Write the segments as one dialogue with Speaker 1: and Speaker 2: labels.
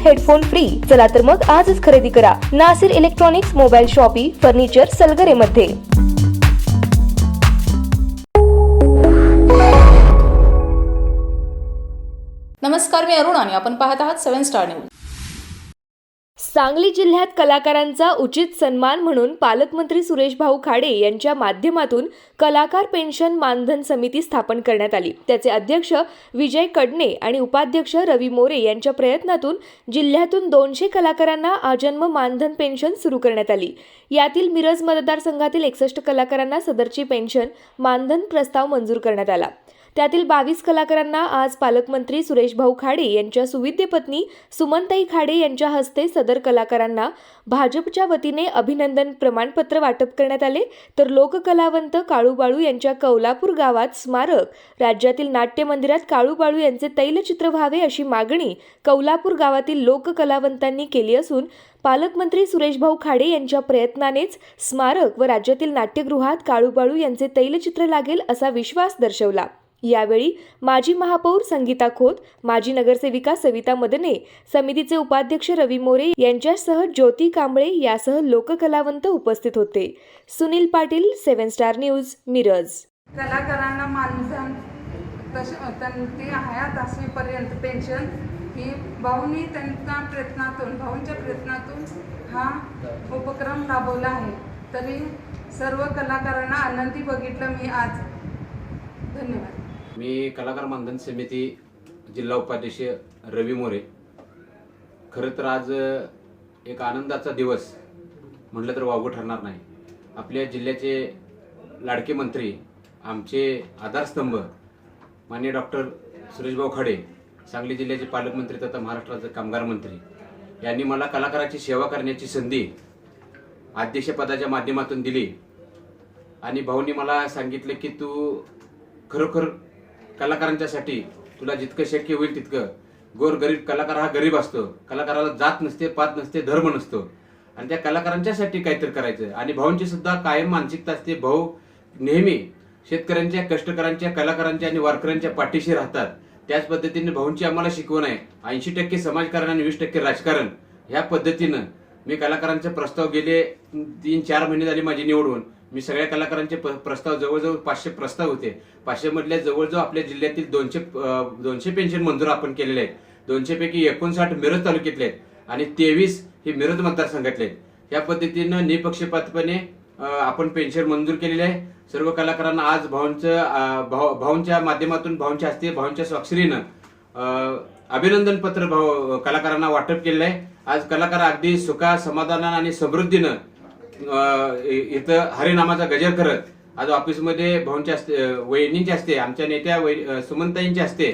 Speaker 1: Headphone free. चला तर मग आजच खरेदी करा. Nasir electronics mobile shoppe furniture Salgare मध्ये
Speaker 2: नमस्कार मी अरुण आणि आपण पाहत आहात सेव्हन स्टार न्यूज.
Speaker 1: सांगली जिल्ह्यात कलाकारांचा उचित सन्मान म्हणून पालकमंत्री सुरेश भाऊ खाडे यांच्या माध्यमातून कलाकार पेन्शन मानधन समिती स्थापन करण्यात आली. त्याचे अध्यक्ष विजय कडणे आणि उपाध्यक्ष रवी मोरे यांच्या प्रयत्नातून जिल्ह्यातून दोनशे कलाकारांना आजन्म मानधन पेन्शन सुरू करण्यात आली. यातील मिरज मतदारसंघातील एकसष्ट कलाकारांना सदरची पेन्शन मानधन प्रस्ताव मंजूर करण्यात आला. त्यातील बावीस कलाकारांना आज पालकमंत्री सुरेशभाऊ खाडे यांच्या सुविद्य पत्नी सुमनताई खाडे यांच्या हस्ते सदर कलाकारांना भाजपच्या वतीने अभिनंदन प्रमाणपत्र वाटप करण्यात आले. तर लोककलावंत काळूबाळू यांच्या कौलापूर गावात स्मारक राज्यातील नाट्य मंदिरात काळूबाळू यांचे तैलचित्र व्हावे अशी मागणी कौलापूर गावातील लोककलावंतांनी केली असून पालकमंत्री सुरेशभाऊ खाडे यांच्या प्रयत्नानेच स्मारक व राज्यातील नाट्यगृहात काळूबाळू यांचे तैलचित्र लागेल असा विश्वास दर्शवला. यावेळी माजी महापौर संगीता खोत माजी नगरसेविका सविता मदने समितीचे उपाध्यक्ष रवी मोरे यांच्यासह ज्योती कांबळे यासह लोककलावंत उपस्थित होते. Sunil Patil seven star news Miraj.
Speaker 3: कलाकारांना मानधन ते त्यांची हयात असेपर्यंत पेन्शन. ही भाऊनी त्यांच्या प्रयत्नातून भाऊंच्या प्रयत्नातून हा उपक्रम राबवला आहे. तरी सर्व कलाकारांना आनंदी बघितलं मी आज. धन्यवाद.
Speaker 4: मी कलाकार मानधन समिती जिल्हा उपाध्यक्ष रवी मोरे. खरं तर आज एक आनंदाचा दिवस म्हटलं तर वावगं ठरणार नाही. आपल्या जिल्ह्याचे लाडके मंत्री आमचे आधारस्तंभ माननीय डॉक्टर सुरेशभाऊ खडे सांगली जिल्ह्याचे पालकमंत्री तथा महाराष्ट्राचे कामगार मंत्री यांनी मला कलाकाराची सेवा करण्याची संधी अध्यक्षपदाच्या माध्यमातून दिली. आणि भाऊनी मला सांगितलं की तू खरोखर कलाकारांच्यासाठी तुला जितकं शक्य होईल तितकं. गोर गरीब कलाकार हा गरीब असतो. कलाकाराला जात नसते पात नसते धर्म नसतो. आणि त्या कलाकारांच्यासाठी काहीतरी करायचं. आणि भाऊंची सुद्धा कायम मानसिकता असते. भाऊ नेहमी शेतकऱ्यांच्या कष्टकऱ्यांच्या कलाकारांच्या आणि वारकऱ्यांच्या पाठीशी राहतात. त्याच पद्धतीने भाऊंची आम्हाला शिकवण आहे. ऐंशी टक्के समाजकारण आणि वीस टक्के राजकारण ह्या पद्धतीनं मी कलाकारांचे प्रस्ताव गेले तीन चार महिने झाले माझी निवडून. मी सगळ्या कलाकारांचे प- प्रस्ताव जवळजवळ पाचशे प्रस्ताव होते. पाचशे मधल्या जवळजवळ आपल्या जिल्ह्यातील दोनशे दोनशे पेन्शन मंजूर आपण केलेले आहेत. दोनशे पैकी एकोणसाठ मिरज तालुक्यातले आहेत आणि तेवीस हे मिरज मतदारसंघातले आहेत. या पद्धतीनं निपक्षपातपणे आपण पेन्शन मंजूर केलेले आहे. सर्व कलाकारांना आज भाऊंचं भाऊ भाऊंच्या माध्यमातून भाऊंच्या हस्ते भाऊंच्या स्वाक्षरीनं अभिनंदन पत्र भाऊ कलाकारांना वाटप केलेलं आहे. आज कलाकार अगदी सुखा समाधानानं आणि समृद्धीनं इथं हरिनामाचा गजर करत आज ऑफिसमध्ये भाऊंच्या असते वहिनींच्या असते आमच्या नेत्या सुमंताईंच्या असते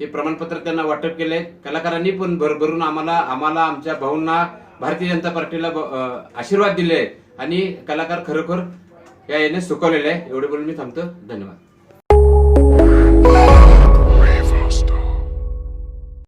Speaker 4: हे प्रमाणपत्र त्यांना वाटप केले कलाकारांनी पण भरभरून आम्हाला आम्हाला आमच्या भाऊंना भारतीय जनता पार्टीला आशीर्वाद दिले आणि कलाकार खरोखर या याने सुकवलेले आहे. एवढे बोलून मी थांबतो. धन्यवाद.